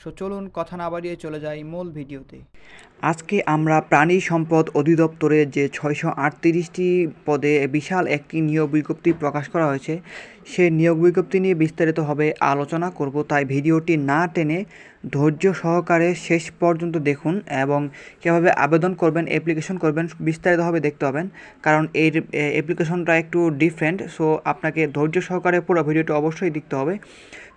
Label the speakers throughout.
Speaker 1: So চলুন কথা না বাড়িয়ে চলে যাই মূল ভিডিওতে। আজকে আমরা প্রাণী সম্পদ অধিদপ্তরে যে ছয়শো আটত্রিশটি পদে বিশাল একটি নিয়োগ বিজ্ঞপ্তি প্রকাশ করা হয়েছে, সে নিয়োগ বিজ্ঞপ্তি নিয়ে বিস্তারিতভাবে আলোচনা করব, তাই ভিডিওটি না টেনে ধৈর্য সহকারে শেষ পর্যন্ত দেখুন এবং কীভাবে আবেদন করবেন অ্যাপ্লিকেশন করবেন, বিস্তারিতভাবে দেখতে হবেন কারণ এর অ্যাপ্লিকেশনটা একটু ডিফারেন্ট সো আপনাকে ধৈর্য সহকারে পুরো ভিডিওটি অবশ্যই দেখতে হবে।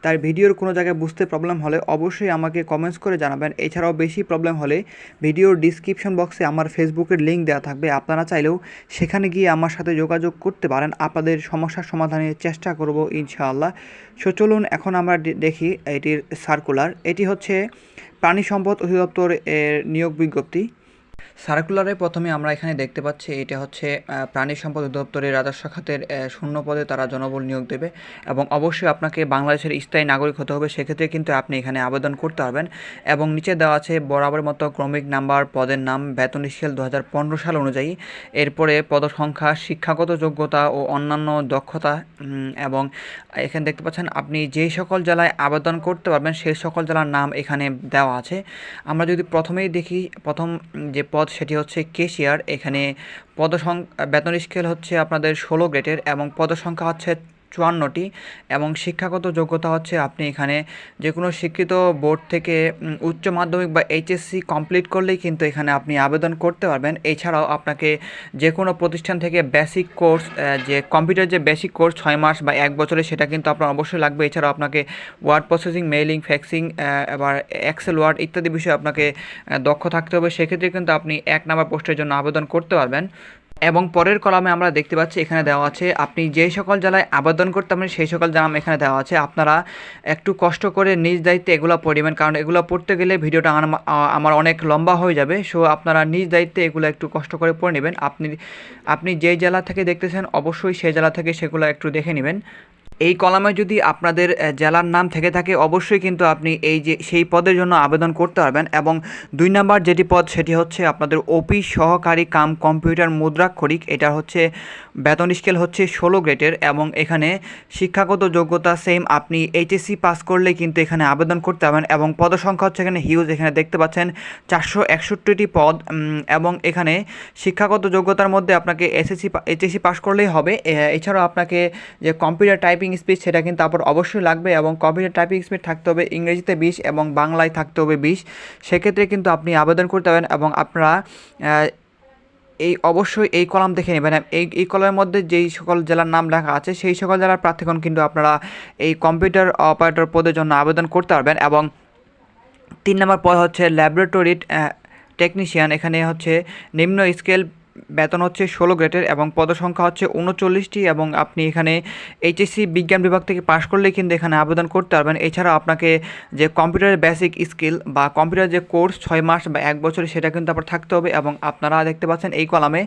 Speaker 1: তার ভিডিওর কোনো জায়গায় বুঝতে প্রবলেম হলে অবশ্যই আমাকে কমেন্টস করে জানাবেন। এছাড়াও বেশি প্রবলেম হলে ভিডিওর ডিসক্রিপশন বক্সে আমার ফেসবুকের লিঙ্ক দেওয়া থাকবে। আপনারা চাইলেও সেখানে গিয়ে আমার সাথে যোগাযোগ করতে পারেন। আপনাদের সমস্যার সমাধানের চেষ্টা করব ইনশাআল্লাহ। সো চলুন, এখন আমরা দেখি এটির সার্কুলার এটি হচ্ছে প্রাণী সম্পদ অধিদপ্তর এর নিয়োগ বিজ্ঞপ্তি। সার্কুলারে প্রথমে আমরা এখানে দেখতে পাচ্ছি এটা হচ্ছে প্রাণী সম্পদ অধিদপ্তরের রাজস্ব খাতের শূন্য পদে তারা জনবল নিয়োগ দেবে এবং অবশ্যই আপনাকে বাংলাদেশের স্থায়ী নাগরিক হতে হবে। সেক্ষেত্রে কিন্তু আপনি এখানে আবেদন করতে পারবেন এবং নিচে দেওয়া আছে বরাবর মতো ক্রমিক নাম্বার, পদের নাম, বেতন স্কেল দু হাজার পনেরো সাল অনুযায়ী। এরপরে পদসংখ্যা, শিক্ষাগত যোগ্যতা ও অন্যান্য দক্ষতা এবং এখানে দেখতে পাচ্ছেন আপনি যেই সকল জেলায় আবেদন করতে পারবেন সেই সকল জেলার নাম এখানে দেওয়া আছে। আমরা যদি প্রথমেই দেখি, প্রথম যে পদ সেটি হচ্ছে কেশিয়ার। এখানে পদসং বেতন স্কেল হচ্ছে আপনাদের ষোলো গ্রেডের এবং পদসংখ্যা হচ্ছে চুয়ান্নটি এবং শিক্ষাগত যোগ্যতা হচ্ছে আপনি এখানে যে কোনো শিক্ষিত বোর্ড থেকে উচ্চ মাধ্যমিক বা এইচএসসি কমপ্লিট করলেই কিন্তু এখানে আপনি আবেদন করতে পারবেন। এছাড়াও আপনাকে যে কোনো প্রতিষ্ঠান থেকে বেসিক কোর্স যে কম্পিউটার যে বেসিক কোর্স ছয় মাস বা এক বছরে সেটা কিন্তু আপনার অবশ্যই লাগবে। এছাড়াও আপনাকে ওয়ার্ড প্রসেসিং মেইলিং ফ্যাক্সিং এবার এক্সেল ওয়ার্ড ইত্যাদি বিষয়ে আপনাকে দক্ষ থাকতে হবে। সেক্ষেত্রে কিন্তু আপনি এক নাম্বার পোস্টের জন্য আবেদন করতে পারবেন। এবং পরের কলামে আমরা দেখতে পাচ্ছি এখানে দেওয়া আছে, আপনি যে সকল জেলায় আবেদন করতে পারেন, সেই সকল জেলা এখানে দেওয়া আছে। আপনারা একটু কষ্ট করে নিজ দায়িত্বে এগুলো পড়িবেন, কারণ এগুলো পড়তে গেলে ভিডিওটা আমার- অনেক লম্বা হয়ে যাবে। সো আপনারা নিজ দায়িত্বে এগুলো একটু কষ্ট করে পড়ে নেবেন। আপনি আপনি যে জেলা থেকে দেখতেছেন, অবশ্যই সেই জেলা থেকে সেগুলো একটু দেখে নেবেন। এই কলামে যদি আপনাদের জেলার নাম থেকে থাকে, অবশ্যই কিন্তু আপনি এই যে, সেই পদের জন্য আবেদন করতে পারবেন এবং দুই নাম্বার যেটি পদ, সেটি হচ্ছে আপনাদের অফিস সহকারী কাম কম্পিউটার মুদ্রাক্ষরিক। এটা হচ্ছে, বেতন স্কেল হচ্ছে ষোলো গ্রেডের এবং এখানে শিক্ষাগত যোগ্যতা সেম আপনি এইচএসসি পাস করলে কিন্তু এখানে আবেদন করতে পারবেন এবং পদসংখ্যা হচ্ছে এখানে হিউজ এখানে দেখতে পাচ্ছেন চারশো একষট্টিটি পদ এবং এখানে শিক্ষাগত যোগ্যতার মধ্যে আপনাকে এসএসসি এইচএসসি পাস করলেই হবে। এছাড়াও আপনাকে যে কম্পিউটার টাইপিং স্পিড সেটা কিন্তু আবার অবশ্যই লাগবে এবং কম্পিউটার টাইপিং স্পিড থাকতে হবে, ইংরেজিতে বিশ এবং বাংলায় থাকতে হবে বিশ। সেক্ষেত্রে কিন্তু আপনি আবেদন করতে পারেন এবং আপনারা এই অবশ্যই এই কলাম দেখে নেবেন। এই এই কলামের মধ্যে যেই সকল জেলার নাম লেখা আছে, সেই সকল জেলার প্রার্থীগণ কিন্তু আপনারা এই কম্পিউটার অপারেটর পদের জন্য আবেদন করতে পারবেন এবং তিন নম্বর পদ হচ্ছে ল্যাবরেটরি টেকনিশিয়ান এখানে হচ্ছে নিম্ন স্কেল বেতন হচ্ছে ষোলো গ্রেডের এবং পদসংখ্যা হচ্ছে উনচল্লিশটি এবং আপনি এখানে এইচএসসি বিজ্ঞান বিভাগ থেকে পাশ করলেই কিন্তু এখানে আবেদন করতে পারবেন। এছাড়া আপনাকে যে কম্পিউটারের বেসিক স্কিল বা কম্পিউটার যে কোর্স ছয় মাস বা এক বছরে সেটা কিন্তু আপনার থাকতে হবে এবং আপনারা দেখতে পাচ্ছেন এই কলামে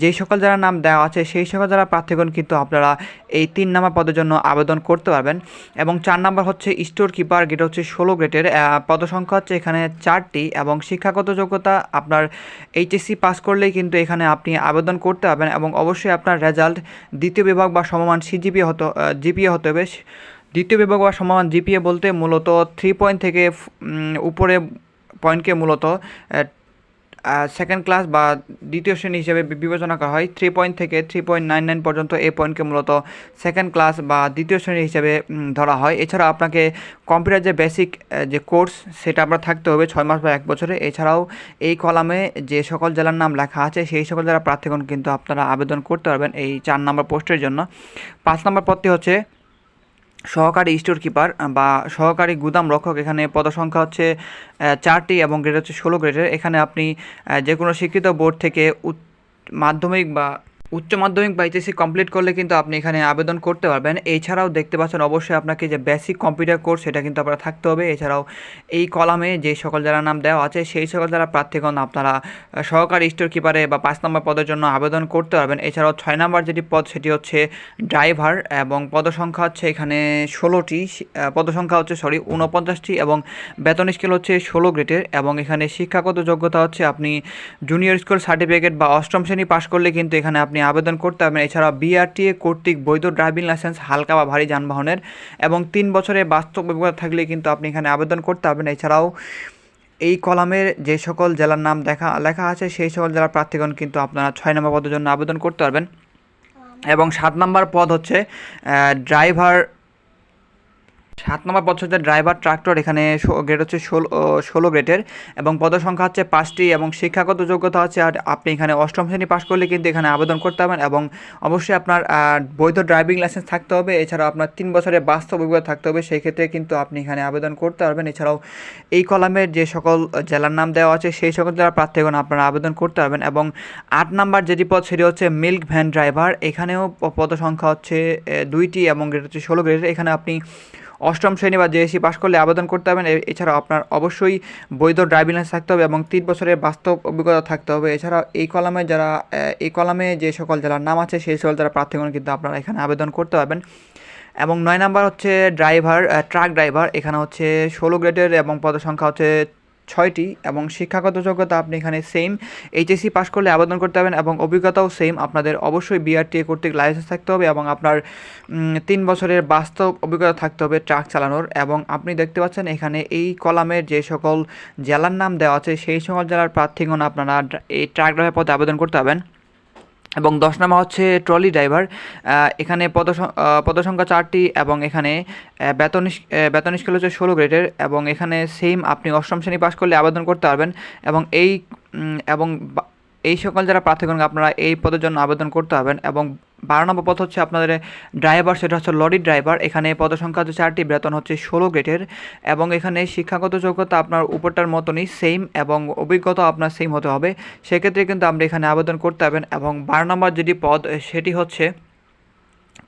Speaker 1: যেই সকল যারা নাম দেওয়া আছে সেই সকল যারা প্রার্থীগণ কিন্তু আপনারা এই তিন নাম্বার পদের জন্য আবেদন করতে পারবেন এবং চার নাম্বার হচ্ছে স্টোর কিপার যেটা হচ্ছে ষোলো গ্রেডের। পদসংখ্যা হচ্ছে এখানে চারটি এবং শিক্ষাগত যোগ্যতা আপনার এইচএসসি পাস করলেই কিন্তু এখানে আপনি আবেদন করতে পারবেন এবং অবশ্যই আপনার রেজাল্ট দ্বিতীয় বিভাগ বা সমমান সিজিপিএ হতো জিপিএ হতে হবে। দ্বিতীয় বিভাগ বা সমমান জিপিএ বলতে মূলত থ্রি পয়েন্ট থেকে উপরে পয়েন্টকে মূলত সেকেন্ড ক্লাস বা দ্বিতীয় শ্রেণি হিসেবে বিবেচনা করা হয়। থ্রি পয়েন্ট থেকে থ্রি পয়েন্ট নাইন নাইন পর্যন্ত এই পয়েন্টকে মূলত সেকেন্ড ক্লাস বা দ্বিতীয় শ্রেণি হিসেবে ধরা হয়। এছাড়া আপনাকে কম্পিউটার যে বেসিক যে কোর্স সেটা আপনার থাকতে হবে ছয় মাস বা এক বছরে। এছাড়াও এই কলামে যে সকল জেলার নাম লেখা আছে, সেই সকল জেলার প্রার্থীগণ কিন্তু আপনারা আবেদন করতে পারবেন এই চার নম্বর পোস্টের জন্য। পাঁচ নম্বর পদটি হচ্ছে সহকারী স্টোর কিপার বা সহকারী গুদাম রক্ষক, এখানে পদসংখ্যা হচ্ছে চারটি এবং গ্রেড হচ্ছে ষোলো গ্রেডের এখানে আপনি যে কোনো শিক্ষিত বোর্ড থেকে মাধ্যমিক বা উচ্চ মাধ্যমিক বা এইচএসসি কমপ্লিট করলে কিন্তু আপনি এখানে আবেদন করতে পারবেন। এছাড়াও দেখতে পাচ্ছেন অবশ্যই আপনাকে যে বেসিক কম্পিউটার কোর্স সেটা কিন্তু আপনার থাকতে হবে। এছাড়াও এই কলামে যে সকল যারা নাম দেওয়া আছে, সেই সকল যারা প্রার্থীগণ আপনারা সহকারী স্টোর কিপারে বা পাঁচ নম্বর পদের জন্য আবেদন করতে পারবেন। এছাড়াও ছয় নম্বর যেটি পদ, সেটি হচ্ছে ড্রাইভার এবং পদসংখ্যা হচ্ছে এখানে ষোলোটি। পদসংখ্যা হচ্ছে সরি ঊনপঞ্চাশটি এবং বেতন স্কেল হচ্ছে ষোলো গ্রেডের এবং এখানে শিক্ষাগত যোগ্যতা হচ্ছে আপনি জুনিয়র স্কুল সার্টিফিকেট বা অষ্টম শ্রেণি পাশ করলে কিন্তু এখানে আপনি আবেদন করতে পারবেন এছাড়া বিআরটিএ কর্তৃক বৈধ ড্রাইভিং লাইসেন্স হালকা বা ভারী যানবাহনের এবং তিন বছরের বাস্তব অভিজ্ঞতা থাকলে কিন্তু আপনি এখানে আবেদন করতে পারবেন। এছাড়াও এই কলামের যে সকল জেলার নাম দেখা লেখা আছে সেই সকল জেলার প্রার্থীগণ কিন্তু আপনারা ছয় নম্বর পদের জন্য আবেদন করতে পারবেন। এবং সাত নম্বর পদ হচ্ছে ড্রাইভার সাত নম্বর পদ হচ্ছে ড্রাইভার ট্রাক্টর এখানে গ্রেড হচ্ছে ষোলো ষোলো গ্রেডের এবং পদসংখ্যা হচ্ছে পাঁচটি এবং শিক্ষাগত যোগ্যতা হচ্ছে আর আপনি এখানে অষ্টম শ্রেণি পাশ করলে কিন্তু এখানে আবেদন করতে পারবেন এবং অবশ্যই আপনার বৈধ ড্রাইভিং লাইসেন্স থাকতে হবে। এছাড়াও আপনার তিন বছরের বাস্তব অভিজ্ঞতা থাকতে হবে। সেই ক্ষেত্রে কিন্তু আপনি এখানে আবেদন করতে পারবেন। এছাড়াও এই কলামের যে সকল জেলার নাম দেওয়া আছে, সেই সকল জেলার প্রার্থীগণ আপনারা আবেদন করতে পারবেন এবং আট নাম্বার যেটি পদ, সেটি হচ্ছে মিল্ক ভ্যান ড্রাইভার এখানেও পদসংখ্যা হচ্ছে দুইটি এবং গ্রেড হচ্ছে ষোলো গ্রেড এখানে আপনি অষ্টম শ্রেণি বা জেএসি পাশ করলে আবেদন করতে পারবেন এছাড়াও আপনার অবশ্যই বৈধ ড্রাইভিং লাইসেন্স থাকতে হবে এবং তিন বছরের বাস্তব অভিজ্ঞতা থাকতে হবে। এছাড়াও এই কলামে যারা এই কলামে যে সকল জেলার নাম আছে, সেই সকল যারা প্রার্থীগণ কিন্তু আপনারা এখানে আবেদন করতে পারবেন। এবং নয় নাম্বার হচ্ছে ড্রাইভার ট্রাক ড্রাইভার এখানে হচ্ছে ষোলো গ্রেডের এবং পদসংখ্যা হচ্ছে ছয়টি এবং শিক্ষাগত যোগ্যতা আপনি এখানে সেম এইচএসি পাস করলে আবেদন করতে পারবেন এবং অভিজ্ঞতাও সেম আপনাদের অবশ্যই বিআরটিএ কর্তৃক লাইসেন্স থাকতে হবে এবং আপনার তিন বছরের বাস্তব অভিজ্ঞতা থাকতে হবে ট্রাক চালানোর এবং আপনি দেখতে পাচ্ছেন এখানে এই কলামের যে সকল জেলার নাম দেওয়া আছে, সেই সকল জেলার প্রার্থীগণ আপনারা এই ট্রাক ড্রাইভার পদে আবেদন করতে পারবেন। এবং দশ নাম্বার হচ্ছে ট্রলি ড্রাইভার। এখানে পদ পদসংখ্যা চারটি এবং এখানে বেতন বেতন স্কেল হচ্ছে ষোলো গ্রেডের এবং এখানে সেম আপনি অষ্টম শ্রেণি পাশ করলে আবেদন করতে পারবেন এবং এই এবং এই সকল যারা প্রার্থীগণ, আপনারা এই পদের জন্য আবেদন করতে পারবেন এবং বারো নম্বর পদ হচ্ছে আপনাদের ড্রাইভার সেটা হচ্ছে লরি ড্রাইভার এখানে পদসংখ্যা হচ্ছে চারটি, বেতন হচ্ছে ষোলো গ্রেডের। এবং এখানে শিক্ষাগত যোগ্যতা আপনার উপরটার মতনই সেম এবং অভিজ্ঞতা আপনার সেম হতে হবে। সেক্ষেত্রে কিন্তু আপনি এখানে আবেদন করতে পারবেন। এবং বারো নম্বর যেটি পদ, সেটি হচ্ছে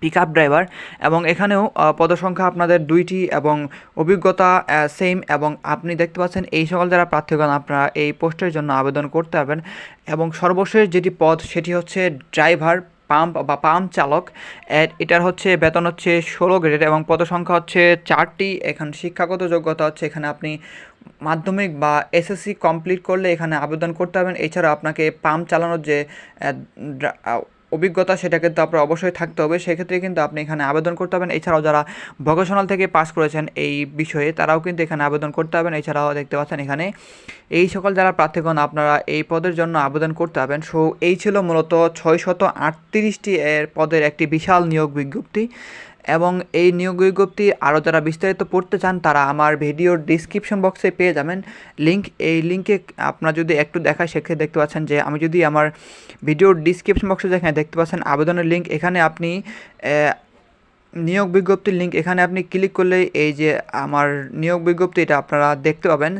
Speaker 1: পিক আপ ড্রাইভার এবং এখানেও পদসংখ্যা আপনাদের দুইটি এবং অভিজ্ঞতা সেম এবং আপনি দেখতে পাচ্ছেন এই সকল যারা প্রার্থীগণ, আপনারা এই পোস্টের জন্য আবেদন করতে পারবেন। এবং সর্বশেষ যেটি পদ, সেটি হচ্ছে ড্রাইভার পাম্প বা পাম্প চালক এটার হচ্ছে বেতন হচ্ছে ষোলো গ্রেড এবং পদসংখ্যা হচ্ছে চারটি। এখানে শিক্ষাগত যোগ্যতা হচ্ছে এখানে আপনি মাধ্যমিক বা এসএসসি কমপ্লিট করলে এখানে আবেদন করতে পারবেন। এছাড়া আপনাকে পাম্প চালানোর যে অভিজ্ঞতা সেটা কিন্তু আপনার অবশ্যই থাকতে হবে। সেক্ষেত্রে কিন্তু আপনি এখানে আবেদন করতে হবেন এছাড়াও যারা ভোকেশনাল থেকে পাস করেছেন এই বিষয়ে, তারাও কিন্তু এখানে আবেদন করতে হবেন এছাড়াও দেখতে পাচ্ছেন এখানে, এই সকল যারা প্রার্থীগণ আপনারা এই পদের জন্য আবেদন করতে পারবেন, সো এই ছিল মূলত ছয় শত আটত্রিশটি এর পদের একটি বিশাল নিয়োগ বিজ্ঞপ্তি। এবং এই নিয়োগ বিজ্ঞপ্তি আরও যারা বিস্তারিত পড়তে চান, তারা আমার ভিডিওর ডিসক্রিপশন বক্সে পেয়ে যাবেন। লিঙ্ক এই লিঙ্কে আপনারা যদি একটু দেখায়, সেক্ষেত্রে দেখতে পাচ্ছেন যে আমি যদি আমার ভিডিওর ডিসক্রিপশন বক্সে যেখানে দেখতে পাচ্ছেন আবেদনের লিঙ্ক এখানে আপনি নিয়োগ বিজ্ঞপ্তির লিঙ্ক এখানে আপনি ক্লিক করলে এই যে আমার নিয়োগ বিজ্ঞপ্তি, এটা আপনারা দেখতে পাবেন।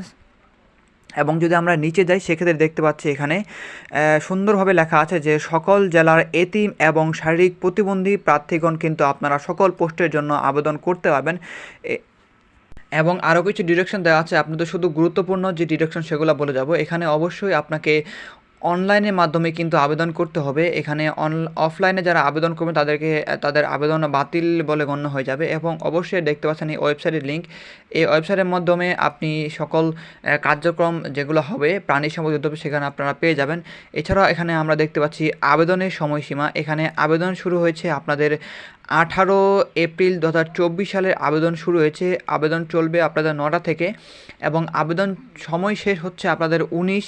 Speaker 1: এবং যদি আমরা নিচে যাই, সেক্ষেত্রে দেখতে পাচ্ছি এখানে সুন্দরভাবে লেখা আছে যে সকল জেলার এতিম এবং শারীরিক প্রতিবন্ধী প্রার্থীগণ কিন্তু আপনারা সকল পোস্টের জন্য আবেদন করতে পারবেন। এবং আরও কিছু ডিরেকশন দেওয়া আছে, আপনাদের শুধু গুরুত্বপূর্ণ যে ডিরেকশন সেগুলো বলে যাব। এখানে অবশ্যই আপনাকে অনলাইনের মাধ্যমে কিন্তু আবেদন করতে হবে। এখানে অন অফলাইনে যারা আবেদন করবেন তাদেরকে, তাদের আবেদন বাতিল বলে গণ্য হয়ে যাবে এবং অবশ্যই দেখতে পাচ্ছেন এই ওয়েবসাইটের লিঙ্ক এই ওয়েবসাইটের মাধ্যমে আপনি সকল কার্যক্রম যেগুলো হবে, প্রাণী সম্পদ অধিদপ্তর সেখানে আপনারা পেয়ে যাবেন। এছাড়াও এখানে আমরা দেখতে পাচ্ছি আবেদনের সময়সীমা। এখানে আবেদন শুরু হয়েছে আপনাদের আঠারো এপ্রিল দু হাজার চব্বিশ সালের আবেদন শুরু হয়েছে। আবেদন চলবে আপনাদের নটা থেকে এবং আবেদন সময় শেষ হচ্ছে আপনাদের উনিশ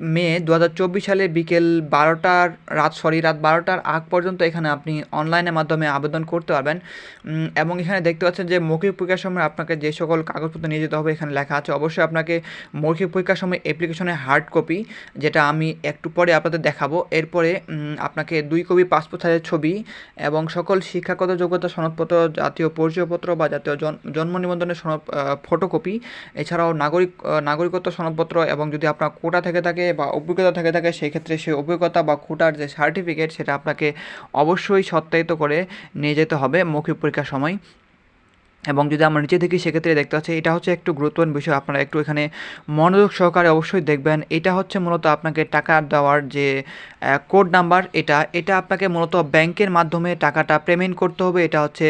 Speaker 1: মে দু হাজার চব্বিশ সালে বিকেল বারোটার রাত সরি রাত বারোটার আগ পর্যন্ত এখানে আপনি অনলাইনের মাধ্যমে আবেদন করতে পারবেন। এবং এখানে দেখতে পাচ্ছেন যে মৌখিক পরীক্ষার সময় আপনাকে যে সকল কাগজপত্র নিয়ে যেতে হবে এখানে লেখা আছে। অবশ্যই আপনাকে মৌখিক পরীক্ষার সময় অ্যাপ্লিকেশনের হার্ড কপি যেটা আমি একটু পরে আপনাদের দেখাবো। এরপরে আপনাকে দুই কপি পাসপোর্ট সাইজের ছবি এবং সকল শিক্ষাগত যোগ্যতা সনদপত্র, জাতীয় পরিচয়পত্র বা জাতীয় জন- জন্ম নিবন্ধনের সনদ ফটোকপি এছাড়াও নাগরিক নাগরিকত্ব সনদপত্র এবং যদি আপনার কোটা থেকে থাকে বা অভিজ্ঞতা থেকে থাকে সেক্ষেত্রে সেই অভিজ্ঞতা বা কোটার যে সার্টিফিকেট সেটা আপনাকে অবশ্যই সত্যায়িত করে নিয়ে যেতে হবে মৌখিক পরীক্ষার সময়। এবং যদি আমরা নিচে দেখি সেক্ষেত্রে দেখতে পাচ্ছি, এটা হচ্ছে একটু গুরুত্বপূর্ণ বিষয়, আপনারা একটু এখানে মনোযোগ সহকারে অবশ্যই দেখবেন। এটা হচ্ছে মূলত আপনাকে টাকা দেওয়ার যে কোড নাম্বার এটা এটা আপনাকে মূলত ব্যাংকের মাধ্যমে টাকাটা পেমেন্ট করতে হবে। এটা হচ্ছে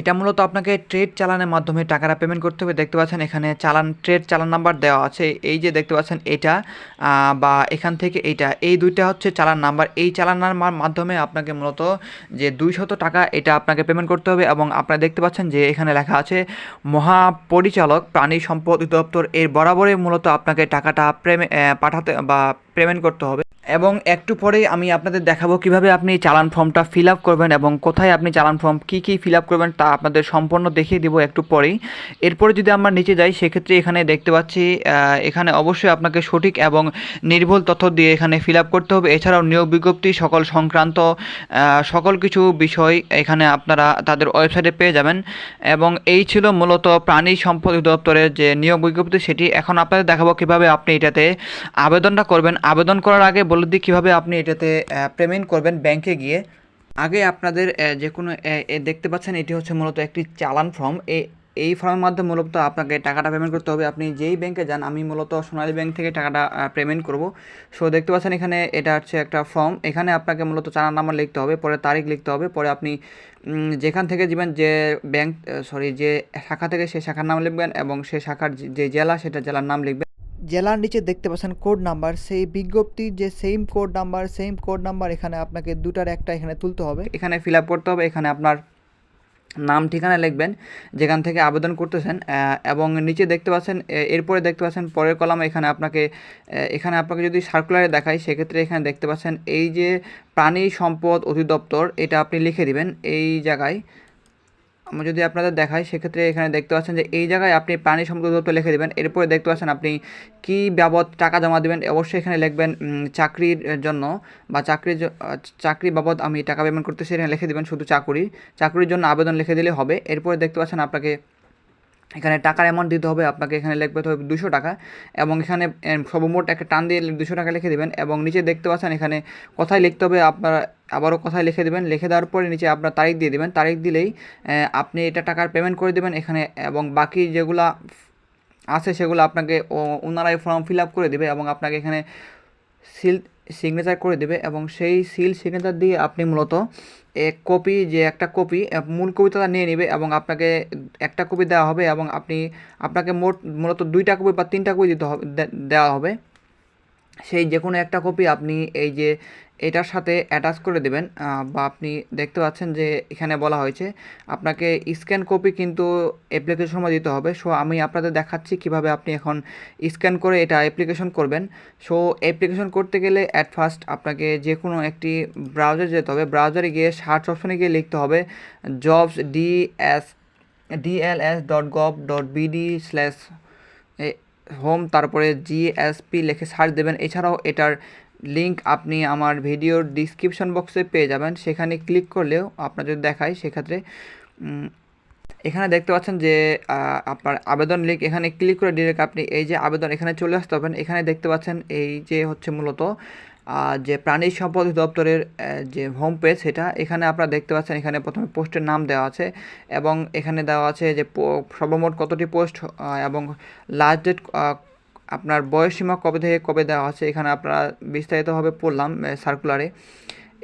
Speaker 1: এটা মূলত আপনাকে ট্রেড চালানের মাধ্যমে টাকাটা পেমেন্ট করতে হবে। দেখতে পাচ্ছেন এখানে চালান ট্রেড চালান নাম্বার দেওয়া আছে। এই যে দেখতে পাচ্ছেন এটা বা এখান থেকে এইটা এই দুইটা হচ্ছে চালান নাম্বার এই চালান নাম্বার মাধ্যমে আপনাকে মূলত যে দুইশত টাকা, এটা আপনাকে পেমেন্ট করতে হবে এবং আপনারা দেখতে পাচ্ছেন যে এখানে লেখা আছে, মহাপরিচালক প্রাণী সম্পদ অধিদপ্তর এর বরাবরই মূলত আপনাকে টাকাটা প্রেমে পাঠাতে বা পেমেন্ট করতে হবে। এবং একটু পরেই আমি আপনাদের দেখাবো কীভাবে আপনি চালান ফর্মটা ফিল আপ করবেন এবং কোথায় আপনি চালান ফর্ম কী কী ফিল আপ করবেন তা আপনাদের সম্পূর্ণ দেখিয়ে দিব একটু পরেই। এরপরে যদি আমরা নিচে যাই, সেক্ষেত্রে এখানে দেখতে পাচ্ছি এখানে অবশ্যই আপনাকে সঠিক এবং নির্ভুল তথ্য দিয়ে এখানে ফিল আপ করতে হবে। এছাড়াও নিয়োগ বিজ্ঞপ্তি, সকল সংক্রান্ত সকল কিছু বিষয় এখানে আপনারা তাদের ওয়েবসাইটে পেয়ে যাবেন। এবং এই ছিল মূলত প্রাণী সম্পদ দপ্তরের যে নিয়োগ বিজ্ঞপ্তি, সেটি এখন আপনাদের দেখাবো কীভাবে আপনি এটাতে আবেদনটা করবেন। আবেদন করার আগে বলে দিই কীভাবে আপনি এটাতে পেমেন্ট করবেন ব্যাংকে গিয়ে। আগে আপনাদের যে কোনো দেখতে পাচ্ছেন এটি হচ্ছে মূলত একটি চালান ফর্ম এই ফর্মের মাধ্যমে মূলত আপনাকে টাকাটা পেমেন্ট করতে হবে। আপনি যেই ব্যাংকে যান, আমি মূলত সোনালী ব্যাংক থেকে টাকাটা পেমেন্ট করব। সো দেখতে পাচ্ছেন এখানে এটা হচ্ছে একটা ফর্ম এখানে আপনাকে মূলত চালান নাম্বার লিখতে হবে, পরে তারিখ লিখতে হবে, পরে আপনি যেখান থেকে যাবেন, যে ব্যাংক সরি যে শাখা থেকে সেই শাখার নাম লিখবেন এবং সেই শাখার যে জেলা, সেটা জেলার নাম লিখবেন। জেলার নিচে দেখতে পাচ্ছেন কোড নাম্বার সেই বিজ্ঞপ্তির যে same code number same code number এখানে আপনাকে দুটার একটা এখানে তুলতে হবে। এখানে ফিল করতে হবে, এখানে আপনার নাম, ঠিকানা লিখবেন, যেখান থেকে আবেদন করতেছেন এবং নিচে দেখতে পাচ্ছেন এরপরে দেখতে পাচ্ছেন পরের কলাম এখানে আপনাকে এখানে আপনাকে যদি সার্কুলারে দেখাই, সেক্ষেত্রে এখানে দেখতে পাচ্ছেন এই যে প্রাণী সম্পদ অধিদপ্তর, এটা আপনি লিখে দিবেন, এই জায়গায় আমি যদি আপনাদের দেখাই সেক্ষেত্রে এখানে দেখতে পাচ্ছেন যে এই জায়গায় আপনি প্রাণী সম্পদ লিখে দেবেন। এরপরে দেখতে পাচ্ছেন আপনি কি বাবদ টাকা জমা দেবেন অবশ্যই এখানে লিখবেন চাকরির জন্য বা আহ, চাকরি বাবদ আমি টাকা পেমেন্ট করতেছি এখানে লিখে দেবেন শুধু চাকরি। চাকরির জন্য আবেদন লিখে দিলে হবে। এরপরে দেখতে পাচ্ছেন আপনাকে এখানে টাকার অ্যামাউন্ট দিতে হবে, আপনাকে এখানে লিখতে হবে দুশো টাকা এবং এখানে সর্বমোট একটা টান দিয়ে দুশো টাকা লিখে দেবেন এবং নিচে দেখতে পাচ্ছেন এখানে কোথায় লিখতে হবে, আপনারা আবারও কোথায় লিখে দেবেন, লিখে দেওয়ার পরে নিচে আপনার তারিখ দিয়ে দেবেন, তারিখ দিলেই আপনি এটা টাকার পেমেন্ট করে দেবেন এখানে এবং বাকি যেগুলা আছে সেগুলো আপনাকে ওনারাই ফর্ম ফিল আপ করে দেবে এবং আপনাকে এখানে সিল সিগনেচার করে দেবে এবং সেই সিল সিগনেচার দিয়ে আপনি মূলত কপি যে একটা কপি মূল কবিতাটা নিয়ে নেবে এবং আপনাকে একটা কপি দেওয়া হবে এবং আপনি, আপনাকে মোট মূলত দুইটা কপি বা তিনটা কপি দিতে হবে দেওয়া হবে। সেই যে কোনো একটা কপি আপনি এই যে এটার সাথে অ্যাটাচ করে দেবেন বা আপনি দেখতে পাচ্ছেন যে এখানে বলা হয়েছে, আপনাকে স্ক্যান কপি কিন্তু অ্যাপ্লিকেশন সময় দিতে হবে। সো আমি আপনাদের দেখাচ্ছি কীভাবে আপনি এখন স্ক্যান করে এটা অ্যাপ্লিকেশন করবেন। সো অ্যাপ্লিকেশন করতে গেলে অ্যাট ফার্স্ট আপনাকে যে কোনো একটি ব্রাউজার যেতে হবে। ব্রাউজারে গিয়ে সার্চ অপশনে গিয়ে লিখতে হবে jobs D S DLS dot gov dot BD slash home তারপরে জিএসপি লিখে সার্চ দেবেন। এছাড়াও এটার লিংক আপনি আমার ভিডিওর ডিসক্রিপশন বক্সে পেয়ে যাবেন। সেখানে ক্লিক করলেও আপনার যদি দেখায়, সেক্ষেত্রে এখানে দেখতে পাচ্ছেন যে আপনার আবেদন লিঙ্ক এখানে ক্লিক করে ডিরেক্ট আপনি এই যে আবেদন এখানে চলে আসতে হবেন এখানে দেখতে পাচ্ছেন এই যে হচ্ছে মূলত যে প্রাণী সম্পদ দপ্তরের যে হোম পেজ সেটা এখানে আপনারা দেখতে পাচ্ছেন। এখানে প্রথমে পোস্টের নাম দেওয়া আছে এবং এখানে দেওয়া আছে যে সর্বমোট কতটি পোস্ট এবং লাস্ট ডেট আপনার বয়সসীমা কবে থেকে কবে দেওয়া আছে এখানে আপনারা বিস্তারিতভাবে পড়লাম সার্কুলারে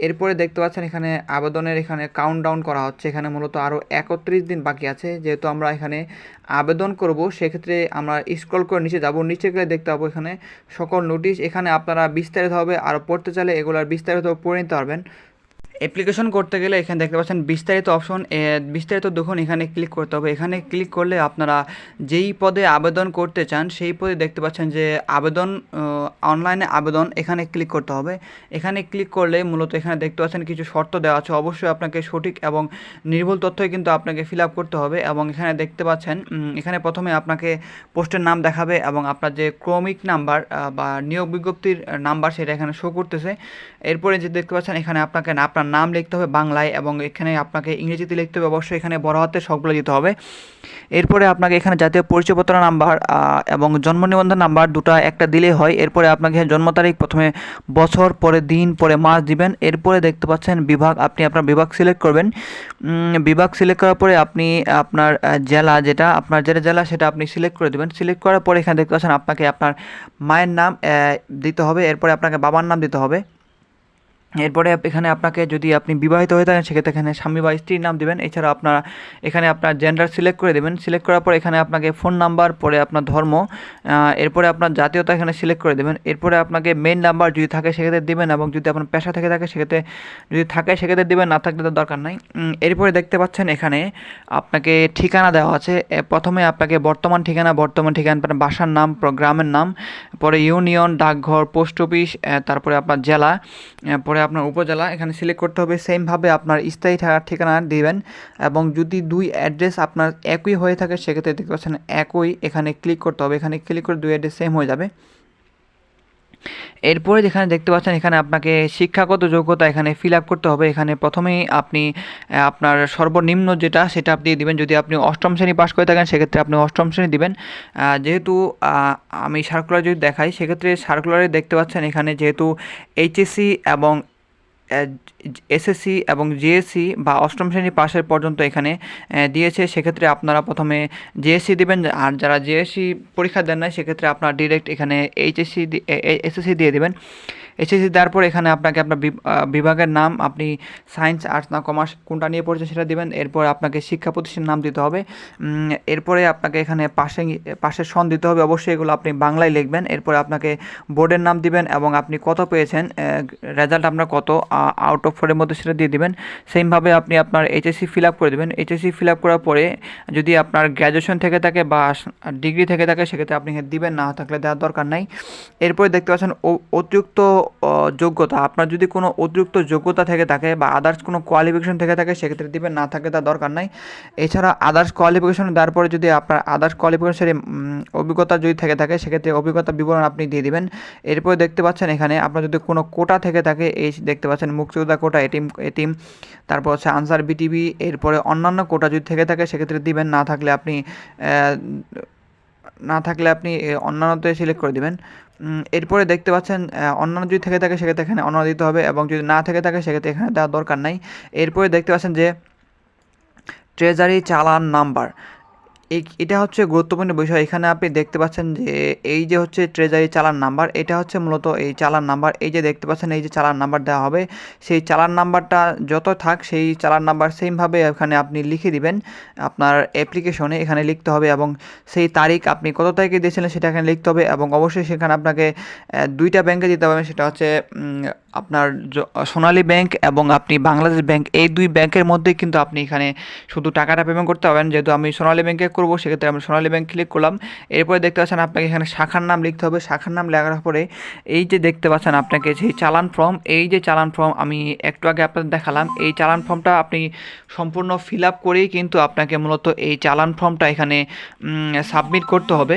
Speaker 1: এরপরে দেখতে পাচ্ছেন এখানে আবেদনের এখানে কাউন্ট ডাউন করা হচ্ছে। এখানে মূলত আরও একত্রিশ দিন বাকি আছে। যেহেতু আমরা এখানে আবেদন করব, সেক্ষেত্রে আমরা স্ক্রল করে নিচে যাব। নিচে গেলে দেখতে পাবো এখানে সকল নোটিশ এখানে আপনারা বিস্তারিতভাবে আরও পড়তে চাইলে এগুলোর বিস্তারিত পড়ে নিতে পারবেন। অ্যাপ্লিকেশন করতে গেলে এখানে দেখতে পাচ্ছেন বিস্তারিত অপশন বিস্তারিত দেখুন, এখানে ক্লিক করতে হবে। এখানে ক্লিক করলে আপনারা যেই পদে আবেদন করতে চান, সেই পদে দেখতে পাচ্ছেন যে আবেদন অনলাইনে আবেদন এখানে ক্লিক করতে হবে। এখানে ক্লিক করলে মূলত এখানে দেখতে পাচ্ছেন কিছু শর্ত দেওয়া আছে। অবশ্যই আপনাকে সঠিক এবং নির্ভুল তথ্যই কিন্তু আপনাকে ফিল আপ করতে হবে এবং এখানে দেখতে পাচ্ছেন এখানে প্রথমে আপনাকে পোস্টের নাম দেখাবে এবং আপনার যে ক্রমিক নাম্বার বা নিয়োগ বিজ্ঞপ্তির নাম্বার সেটা এখানে শো করতেছে। এরপরে যে দেখতে পাচ্ছেন, এখানে আপনাকে আপনার নাম লিখতে হবে বাংলায় এবং এখানে আপনাকে ইংরেজিতে লিখতে হবে। অবশ্যই এখানে বড় হাতে সবগুলো দিতে হবে। এরপরে আপনাকে এখানে জাতীয় পরিচয়পত্র নাম্বার এবং জন্ম নিবন্ধন নাম্বার দুটো একটা দিলেই হয়। এরপরে আপনাকে জন্ম তারিখ, প্রথমে বছর, পরে দিন, পরে মাস দিবেন। এরপরে দেখতে পাচ্ছেন, বিভাগ, আপনি আপনার বিভাগ সিলেক্ট করবেন। বিভাগ সিলেক্ট করার পরে আপনি আপনার জেলা যেটা, আপনার যেটা জেলা সেটা আপনি সিলেক্ট করে দেবেন। সিলেক্ট করার পরে এখানে দেখতে পাচ্ছেন, আপনাকে আপনার মায়ের নাম দিতে হবে। এরপরে আপনাকে বাবার নাম দিতে হবে। এরপরে এখানে আপনাকে যদি আপনি বিবাহিত হয়ে থাকেন সেক্ষেত্রে এখানে স্বামী বা স্ত্রীর নাম দেবেন। এছাড়া আপনারা এখানে আপনার জেন্ডার সিলেক্ট করে দেবেন। সিলেক্ট করার পর এখানে আপনাকে ফোন নাম্বার পরে আপনার ধর্ম এরপরে আপনার জাতীয়তা এখানে সিলেক্ট করে দেবেন। এরপরে আপনাকে মেন নাম্বার যদি থাকে সেক্ষেত্রে দিবেন এবং যদি আপনার পেশা থেকে থাকে সেক্ষেত্রে যদি থাকে সেক্ষেত্রে দেবেন। না থাকলে তো দরকার নাই। এরপরে দেখতে পাচ্ছেন এখানে আপনাকে ঠিকানা দেওয়া আছে। প্রথমে আপনাকে বর্তমান ঠিকানা বর্তমান ঠিকানা বাসার নাম পর গ্রামের নাম পরে ইউনিয়ন ডাকঘর পোস্ট অফিস তারপরে আপনার জেলা আহ, পরে আপনার উপজেলা, এখানে সিলেক্ট করতে হবে সেমভাবে আপনার স্থায়ী থাকার ঠিকানা দিবেন এবং যদি দুই অ্যাড্রেস আপনার একই হয়ে থাকে, সেক্ষেত্রে দেখতে পাচ্ছেন একই এখানে ক্লিক করতে হবে। এখানে ক্লিক করে দুই অ্যাড্রেস সেম হয়ে যাবে। এরপরে যেখানে দেখতে পাচ্ছেন, এখানে আপনাকে শিক্ষাগত যোগ্যতা এখানে ফিল আপ করতে হবে। এখানে প্রথমেই আপনি আপনার সর্বনিম্ন যেটা, সেটা আপনি দিবেন। যদি আপনি অষ্টম শ্রেণি পাশ করে থাকেন, সেক্ষেত্রে আপনি অষ্টম শ্রেণি দিবেন। যেহেতু আমি সার্কুলার যদি দেখাই, সেক্ষেত্রে সার্কুলারে দেখতে পাচ্ছেন, এখানে যেহেতু এইচএসসি এবং এসএসসি এবং জিএসসি বা অষ্টম শ্রেণি পাশের পর্যন্ত এখানে দিয়েছে। সেক্ষেত্রে আপনারা প্রথমে জিএসসি দিবেন। আর যারা জিএসসি পরীক্ষা দেন না সেক্ষেত্রে আপনারা ডিরেক্ট এখানে এইচএসসি এসএসসি দিয়ে দেবেন। এসএসসি দেওয়ার পর এখানে আপনাকে আপনার বিভ- বিভাগের নাম, আপনি সায়েন্স আর্টস না কমার্স কোনটা নিয়ে পড়েছে সেটা দিবেন। এরপর আপনাকে শিক্ষা প্রতিষ্ঠানের নাম দিতে হবে। এরপরে আপনাকে এখানে পাশে, পাশের সন দিতে হবে। অবশ্যই এগুলো আপনি বাংলায় লিখবেন। এরপরে আপনাকে বোর্ডের নাম দিবেন এবং আপনি কত পেয়েছেন রেজাল্ট আপনার কত আউট অফ ফোরের মধ্যে সেটা দিয়ে দিবেন। সেমভাবে আপনি আপনার এইচএসসি ফিল আপ করে দেবেন। এইচএসসি ফিল আপ করার পরে যদি আপনার গ্র্যাজুয়েশন থেকে থাকে বা ডিগ্রি থেকে থাকে, সেক্ষেত্রে আপনি দিবেন। না থাকলে দেওয়ার দরকার নাই। এরপরে দেখতে পাচ্ছেন অতিরিক্ত যোগ্যতা, আপনার যদি কোনো অতিরিক্ত যোগ্যতা থেকে থাকে বা আদার্স কোনো কোয়ালিফিকেশন থেকে থাকে, সেক্ষেত্রে দিবেন, না থাকে তা দরকার নাই। এছাড়া আদার্স কোয়ালিফিকেশন দেওয়ার পরে যদি আপনার আদার্স কোয়ালিফিকেশনের অভিজ্ঞতা যদি থেকে থাকে, সেক্ষেত্রে অভিজ্ঞতা বিবরণ আপনি দিয়ে দিবেন। এরপরে দেখতে পাচ্ছেন এখানে আপনার যদি কোনো কোটা থেকে থাকে, এই দেখতে পাচ্ছেন মুক্তিযোদ্ধা কোটা এটিম এটিম তারপর হচ্ছে আনসার বিটিভি, এরপরে অন্যান্য কোটা যদি থেকে থাকে, সেক্ষেত্রে দিবেন, না থাকলে আপনি না থাকলে আপনি অন্যান্যতে সিলেক্ট করে দিবেন। এরপরে দেখতে পাচ্ছেন অন্যান্য যদি থেকে থাকে সেক্ষেত্রে এখানে অন্য দিতে হবে এবং যদি না থেকে থাকে সেক্ষেত্রে এখানে দেওয়ার দরকার নাই। এরপরে দেখতে পাচ্ছেন যে ট্রেজারি চালান নাম্বার এটা হচ্ছে গুরুত্বপূর্ণ বিষয়। এখানে আপনি দেখতে পাচ্ছেন যে, এই যে হচ্ছে ট্রেজারি চালান নাম্বার এটা হচ্ছে মূলত এই চালান নাম্বার এই যে দেখতে পাচ্ছেন, এই যে চালান নাম্বার দেওয়া হবে, সেই চালান নাম্বারটা যত থাক, সেই চালান নাম্বার সেমভাবে এখানে আপনি লিখে দিবেন আপনার অ্যাপ্লিকেশনে এখানে লিখতে হবে এবং সেই তারিখ আপনি কত তারিখে দিয়েছিলেন সেটা এখানে লিখতে হবে এবং অবশ্যই সেখানে আপনাকে দুইটা ব্যাংকে দিতে হবে। সেটা হচ্ছে আপনার সোনালী ব্যাংক এবং আপনি বাংলাদেশ ব্যাংক এই দুই ব্যাংকের মধ্যেই কিন্তু আপনি এখানে শুধু টাকাটা পেমেন্ট করতে পারবেন। যেহেতু আমি সোনালী ব্যাংকে করব, সেক্ষেত্রে আমি সোনালী ব্যাংক ক্লিক করলাম। এরপরে দেখতে পাচ্ছেন আপনাকে এখানে শাখার নাম লিখতে হবে। শাখার নাম লেখার পরে এই যে দেখতে পাচ্ছেন আপনাকে সেই চালান ফর্ম এই যে চালান ফর্ম আমি একটু আগে আপনাদের দেখালাম। এই চালান ফর্মটা আপনি সম্পূর্ণ ফিল আপ করেই কিন্তু আপনাকে মূলত এই চালান ফর্মটা এখানে সাবমিট করতে হবে।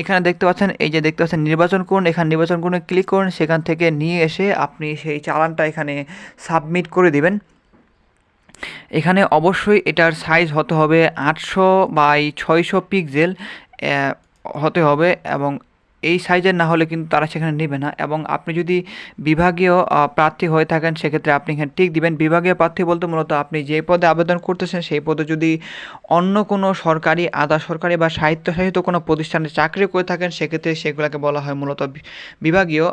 Speaker 1: এখানে দেখতে পাচ্ছেন, এই যে দেখতে পাচ্ছেন নির্বাচন করুন। এখানে নির্বাচন করুন ক্লিক করুন। সেখান থেকে নিয়ে এসে আপনি সেই চালানটা এখানে সাবমিট করে দিবেন। এখানে অবশ্যই এটার সাইজ হতে হবে আটশো বাই ছয়শো পিক্সেল হতে হবে এবং এই সাইজের না হলে কিন্তু তারা সেখানে নেবে না এবং আপনি যদি বিভাগীয় প্রার্থী হয়ে থাকেন, সেক্ষেত্রে আপনি এখানে টিক দিবেন। বিভাগীয় প্রার্থী বলতে মূলত আপনি যে পদে আবেদন করতেছেন, সেই পদে যদি অন্য কোনো সরকারি, আধা সরকারি বা স্বায়ত্তশাসিত কোনো প্রতিষ্ঠানে চাকরি করে থাকেন, সেক্ষেত্রে সেগুলোকে বলা হয় মূলত বিভাগীয়।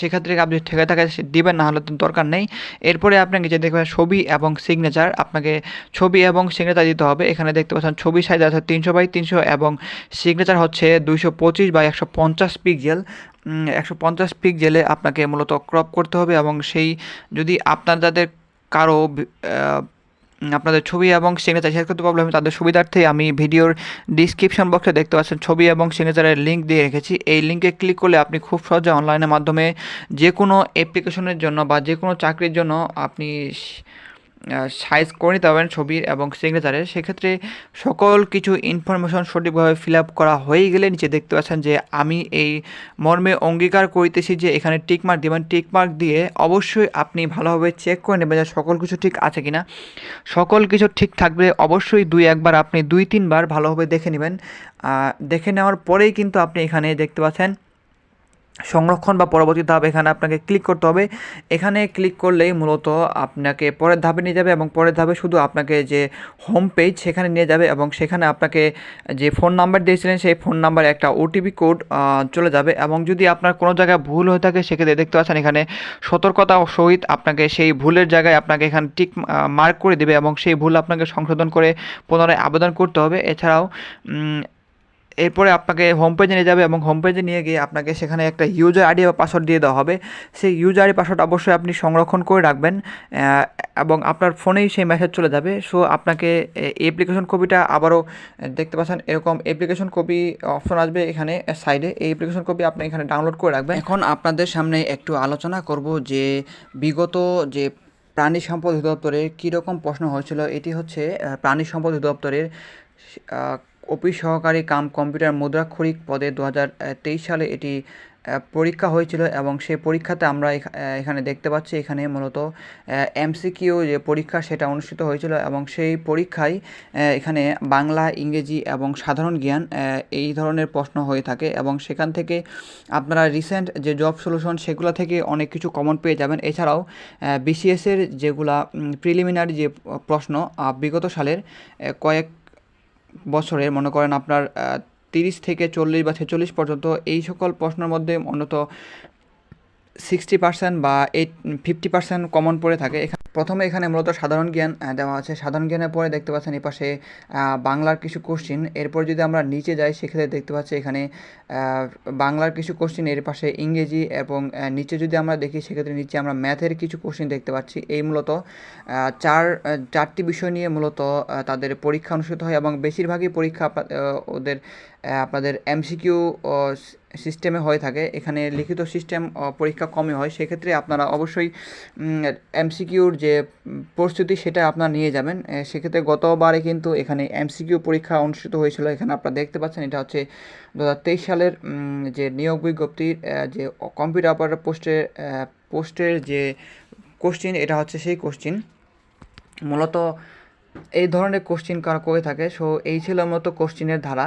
Speaker 1: সেক্ষেত্রে আপনি থেকে থাকে দিবেন, না হলে দরকার নেই। এরপরে আপনাকে যে দেখবেন, ছবি এবং সিগনেচার আপনাকে ছবি এবং সিগনেচার দিতে হবে। এখানে দেখতে পাচ্ছেন, ছবি সাইজ আছে তিনশো বাই তিনশো এবং সিগনেচার হচ্ছে দুইশো পঁচিশ বাই একশো পঞ্চাশ পিক্সেল একশো পঞ্চাশ পিক্সেলে আপনাকে মূলত ক্রপ করতে হবে এবং সেই যদি আপনার যাদের কারও আপনাদের ছবি এবং সিগনেচার শেয়ার করতে প্রবলেম তাদের সুবিধার্থে আমি ভিডিওর ডিসক্রিপশন বক্সে দেখতে পাচ্ছেন ছবি এবং সিগনেচারের লিঙ্ক দিয়ে রেখেছি। এই লিঙ্কে ক্লিক করলে আপনি খুব সহজে অনলাইনের মাধ্যমে যে কোনো অ্যাপ্লিকেশনের জন্য বা যে কোনো চাকরির জন্য আপনি সাইজ করে নিতে পারবেন ছবির এবং সিগনেচারের সেক্ষেত্রে সকল কিছু ইনফরমেশন সঠিকভাবে ফিল করা হয়ে গেলে নিচে দেখতে পাচ্ছেন যে আমি এই মর্মে অঙ্গীকার করিতেছি যে এখানে টিক মার্ক দেবেন। টিক মার্ক দিয়ে অবশ্যই আপনি ভালোভাবে চেক করে নেবেন যে সকল কিছু ঠিক আছে কিনা। সকল কিছু ঠিক থাকবে অবশ্যই দুই একবার আপনি দুই তিনবার ভালোভাবে দেখে নেবেন। দেখে নেওয়ার পরেই কিন্তু আপনি এখানে দেখতে পাচ্ছেন সংরক্ষণ বা পরবর্তী ধাপ এখানে আপনাকে ক্লিক করতে হবে। এখানে ক্লিক করলেই মূলত আপনাকে পরের ধাপে নিয়ে যাবে এবং পরের ধাপে শুধু আপনাকে যে হোম পেজ সেখানে নিয়ে যাবে এবং সেখানে আপনাকে যে ফোন নাম্বার দিয়েছিলেন সেই ফোন নাম্বার একটা ওটিপি কোড চলে যাবে এবং যদি আপনার কোনো জায়গায় ভুল হয়ে থাকে সেক্ষেত্রে দেখতে পাচ্ছেন এখানে সতর্কতা সহিত আপনাকে সেই ভুলের জায়গায় আপনাকে এখানে টিক মার্ক করে দেবে এবং সেই ভুল আপনাকে সংশোধন করে পুনরায় আবেদন করতে হবে। এছাড়াও এরপরে আপনাকে হোম পেজে নিয়ে যাবে এবং হোম পেজে নিয়ে গিয়ে আপনাকে সেখানে একটা ইউজার আইডি বা পাসওয়ার্ড দিয়ে দেওয়া হবে। সেই ইউজার আইডি পাসওয়ার্ড অবশ্যই আপনি সংরক্ষণ করে রাখবেন এবং আপনার ফোনেই সেই মেসেজ চলে যাবে। সো আপনাকে অ্যাপ্লিকেশন কপিটা আবারও দেখতে পাচ্ছেন, এরকম অ্যাপ্লিকেশন কপি অপশন আসবে এখানে সাইডে এই অ্যাপ্লিকেশন কপি আপনি এখানে ডাউনলোড করে রাখবেন। এখন আপনাদের সামনে একটু আলোচনা করব যে বিগত যে প্রাণী সম্পদ অধিদপ্তরের কীরকম প্রশ্ন হয়েছিল। এটি হচ্ছে প্রাণী সম্পদ অধিদপ্তরের অফিস সহকারী কাম কম্পিউটার মুদ্রাক্ষরিক পদে দু হাজার তেইশ সালে এটি পরীক্ষা হয়েছিল এবং সেই পরীক্ষাতে আমরা এখা- এখানে দেখতে পাচ্ছি এখানে মূলত এমসিকিউ যে পরীক্ষা সেটা অনুষ্ঠিত হয়েছিল এবং সেই পরীক্ষায় এখানে বাংলা, ইংরেজি এবং সাধারণ জ্ঞান এই ধরনের প্রশ্ন হয়ে থাকে এবং সেখান থেকে আপনারা রিসেন্ট যে জব সলিউশন সেগুলো থেকে অনেক কিছু কমন পেয়ে যাবেন। এছাড়াও বিসিএসের যেগুলা প্রিলিমিনারি যে প্রশ্ন বিগত সালের কয়েক বছরের, মনে করেন আপনার তিরিশ থেকে চল্লিশ বা ছেচল্লিশ পর্যন্ত এই সকল প্রশ্নের মধ্যে মূলত সিক্সটি পার্সেন্ট বা এইট ফিফটি পার্সেন্ট কমন পড়ে থাকে। এখানে প্রথমে এখানে মূলত সাধারণ জ্ঞান দেওয়া আছে। সাধারণ জ্ঞানের পরে দেখতে পাচ্ছেন এপাশে বাংলার কিছু কোশ্চিন এরপর যদি আমরা নিচে যাই, সেক্ষেত্রে দেখতে পাচ্ছি এখানে বাংলার কিছু কোশ্চিন এর পাশে ইংরেজি এবং নিচে যদি আমরা দেখি, সেক্ষেত্রে নিচে আমরা ম্যাথের কিছু কোশ্চিন দেখতে পাচ্ছি। এই মূলত চার, চারটি বিষয় নিয়ে মূলত তাদের পরীক্ষা অনুষ্ঠিত হয় এবং বেশিরভাগই পরীক্ষা ওদের আপনাদের এমসিকিউ সিস্টেমে হয়ে থাকে। এখানে লিখিত সিস্টেম পরীক্ষা কমই হয়। সেক্ষেত্রে আপনারা অবশ্যই এমসিকিউর যে প্রস্তুতি, সেটা আপনারা নিয়ে যাবেন। সেক্ষেত্রে গতবারে কিন্তু এখানে এমসিকিউ পরীক্ষা অনুষ্ঠিত হয়েছিল। এখানে আপনারা দেখতে পাচ্ছেন, এটা হচ্ছে দু হাজার তেইশ সালের যে নিয়োগ বিজ্ঞপ্তির যে কম্পিউটার অপারেটর পোস্টের পোস্টের যে কোশ্চিন এটা হচ্ছে সেই কোশ্চিন মূলত এই ধরনের কোশ্চিন কারা করে থাকে। সো এই ছিল মূলত কোশ্চিনের ধারা।